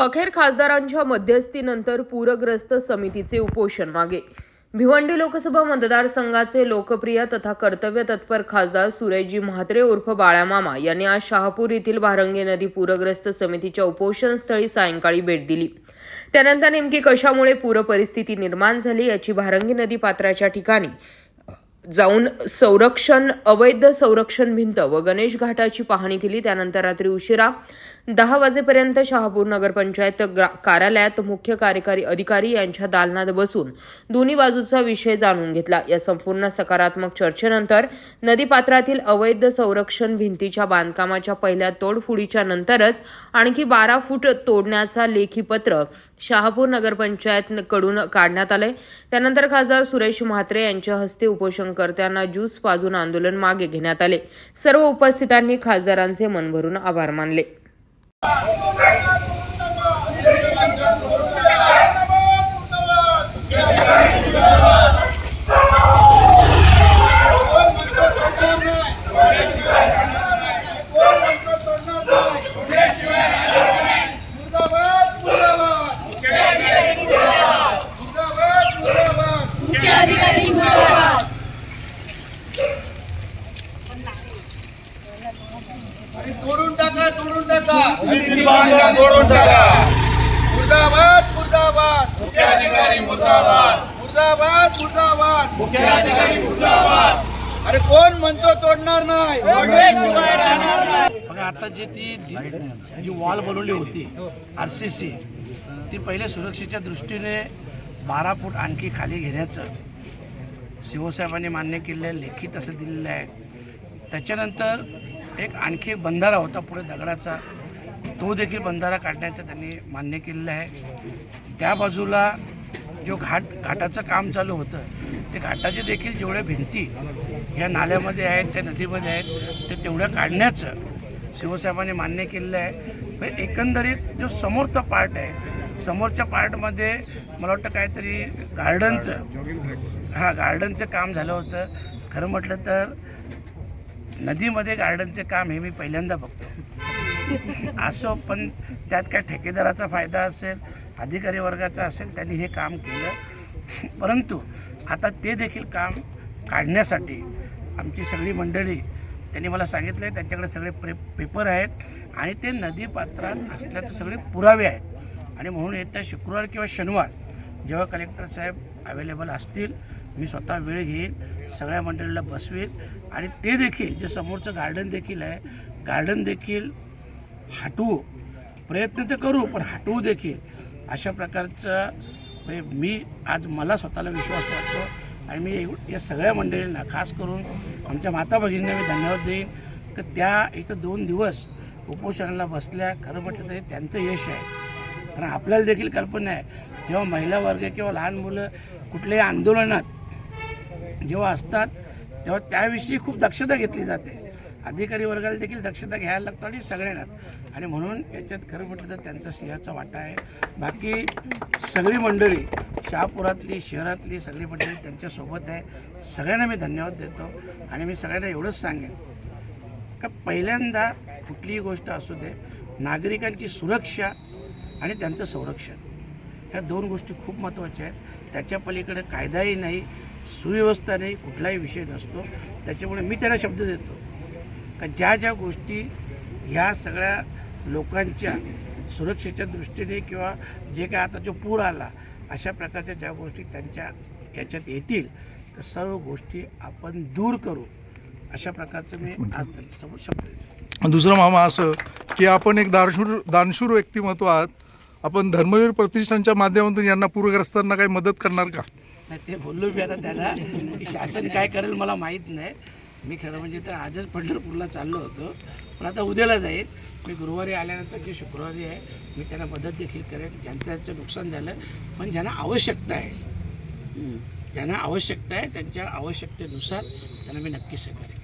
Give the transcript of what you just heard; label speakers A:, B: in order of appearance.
A: अखेर खासदारांच्या मध्यस्थीनंतर पूरग्रस्त समितीचे उपोषण मागे. भिवंडी लोकसभा मतदारसंघाचे लोकप्रिय तथा कर्तव्य तत्पर खासदार सुरेशजी म्हात्रे उर्फ बाळामामा यांनी आज शहापूर येथील भारंगी नदी पूरग्रस्त समितीच्या उपोषणस्थळी सायंकाळी भेट दिली. त्यानंतर नेमकी कशामुळे पूर परिस्थिती निर्माण झाली याची भारंगी नदी पात्राच्या ठिकाणी जाऊन संरक्षण अवैध संरक्षण भिंत व गणेश घाटाची पाहणी केली. त्यानंतर रात्री उशिरा दहा वाजेपर्यंत शहापूर नगरपंचायत ग्रा- कार्यालयात मुख्य कार्यकारी अधिकारी यांच्या दालनात बसून दोन्ही बाजूचा विषय जाणून घेतला. या संपूर्ण सकारात्मक चर्चेनंतर नदीपात्रातील अवैध संरक्षण भिंतीच्या बांधकामाच्या पहिल्या तोडफोडीच्या नंतरच आणखी बारा फूट तोडण्याचा लेखी पत्र शहापूर नगरपंचायतकडून काढण्यात आलंय. त्यानंतर खासदार सुरेश म्हात्रे यांच्या हस्ते उपोषणकर्त्यांना ज्यूस पाजून आंदोलन मागे घेण्यात आले. सर्व उपस्थितांनी खासदारांचे मन भरून आभार मानले.
B: Thank
C: you. तोडून टाका मुर्दाबाद मुर्दाबाद.
D: मुख्य अधिकारी मुर्दाबाद
C: मुर्दाबाद. मुर्दाबाद
D: मुर्दाबाद.
C: अरे कोण म्हणतो तोडणार नाही?
E: बघा आता जी ती जी वॉल बनवली होती आर सी सी ती पहिले सुरक्षेच्या दृष्टीने बारा फूट आणखी खाली घेण्याचं शिवसाहेबांनी मान्य केलेलं आहे लेखी तसं दिलेलं आहे. त्याच्यानंतर एक आणखी एक बंधारा होता पुढे दगडाचा. तो देखील बंधारा काढण्याचं त्यांनी मान्य केलेलं आहे. त्या बाजूला जो घाट घाटाचं काम चालू होतं ते घाटाचे देखील जेवढ्या भिंती या नाल्यामध्ये आहेत त्या नदीमध्ये आहेत ते तेवढ्या काढण्याचं शिवसाहेबांनी मान्य केलेलं आहे. म्हणजे एकंदरीत जो समोरचा पार्ट आहे समोरच्या पार्टमध्ये मला वाटतं काहीतरी गार्डनचं हां गार्डनचं काम झालं होतं. खरं म्हटलं तर नदीमध्ये गार्डनचे काम हे मी पहिल्यांदा बघतो. असो पण त्यात काय ठेकेदाराचा फायदा असेल अधिकारी वर्गाचा असेल त्यांनी हे काम केलं. परंतु आता ते देखील काम काढण्यासाठी आमची सगळी मंडळी त्यांनी मला सांगितलं आहे त्यांच्याकडे सगळे प्रे पेपर आहेत आणि ते नदी पात्रात असल्याचे सगळे पुरावे आहेत. आणि म्हणून येत्या शुक्रवार किंवा शनिवार जेव्हा कलेक्टर साहेब अवेलेबल असतील मी स्वतः वेळ घेईन सगळ्या मंडळीला बसवीन. आणि ते देखील जे समोरचं गार्डन देखील आहे गार्डन देखील हटवू प्रयत्न तर करू पण हटवू देखील. अशा प्रकारचं म्हणजे मी आज मला स्वतःला विश्वास वाटतो. आणि मी या सगळ्या मंडळींना खास करून आमच्या माता भगिनींना मी धन्यवाद देईन. की त्या इथं दोन दिवस उपोषणाला बसल्या खरं म्हटलं तरी त्यांचं यश आहे. कारण आपल्याला देखील कल्पना आहे. जेव्हा महिला वर्ग किंवा लहान मुलं कुठल्याही आंदोलनात जेव्हा असतात तेव्हा त्याविषयी खूप दक्षता घेतली जाते. अधिकारी वर्गाला देखील दक्षता घ्यायला लागतो आणि सगळ्यांनाच आणि म्हणून याच्यात खरं म्हटलं तर त्यांचा सिंहाचा वाटा आहे. बाकी सगळी मंडळी शहापुरातली शहरातली सगळी मंडळी त्यांच्यासोबत आहे. सगळ्यांना मी धन्यवाद देतो. आणि मी सगळ्यांना एवढंच सांगेन का पहिल्यांदा कुठलीही गोष्ट असू दे नागरिकांची सुरक्षा आणि त्यांचं संरक्षण. ह्या दोन गोष्टी खूप महत्त्वाच्या आहेत. त्याच्या पलीकडे कायदाही नाही सुव्यवस्था नाही कुठलाही विषय नसतो. त्याच्यामुळे मी त्यांना शब्द देतो. का ज्या ज्या गोष्टी ह्या सगळ्या लोकांच्या सुरक्षेच्या दृष्टीने किंवा जे काय आता जो पूर आला अशा प्रकारच्या ज्या गोष्टी त्यांच्या याच्यात येतील तर सर्व गोष्टी आपण दूर करू. अशा प्रकारचं मी आज त्यांच्यासमोर शब्द देतो
F: दुसरं मामा असं की आपण एक दानशूर दानशूर व्यक्तिमत्व आहात. आपण धर्मवीर प्रतिष्ठानच्या माध्यमातून यांना पूरग्रस्तांना काही मदत करणार का?
E: नाही ते बोललो मी आता त्याला. की शासन काय करेल मला माहीत नाही. मी खरं म्हणजे तर आजच पंढरपूरला चाललो होतो पण आता उद्याला जाईल. मी गुरुवारी आल्यानंतर जे शुक्रवारी आहे मी त्यांना मदत देखील करेन. ज्यांचं त्यांचं नुकसान झालं पण ज्यांना आवश्यकता आहे ज्यांना आवश्यकता आहे त्यांच्या आवश्यकतेनुसार त्यांना मी नक्कीच करेन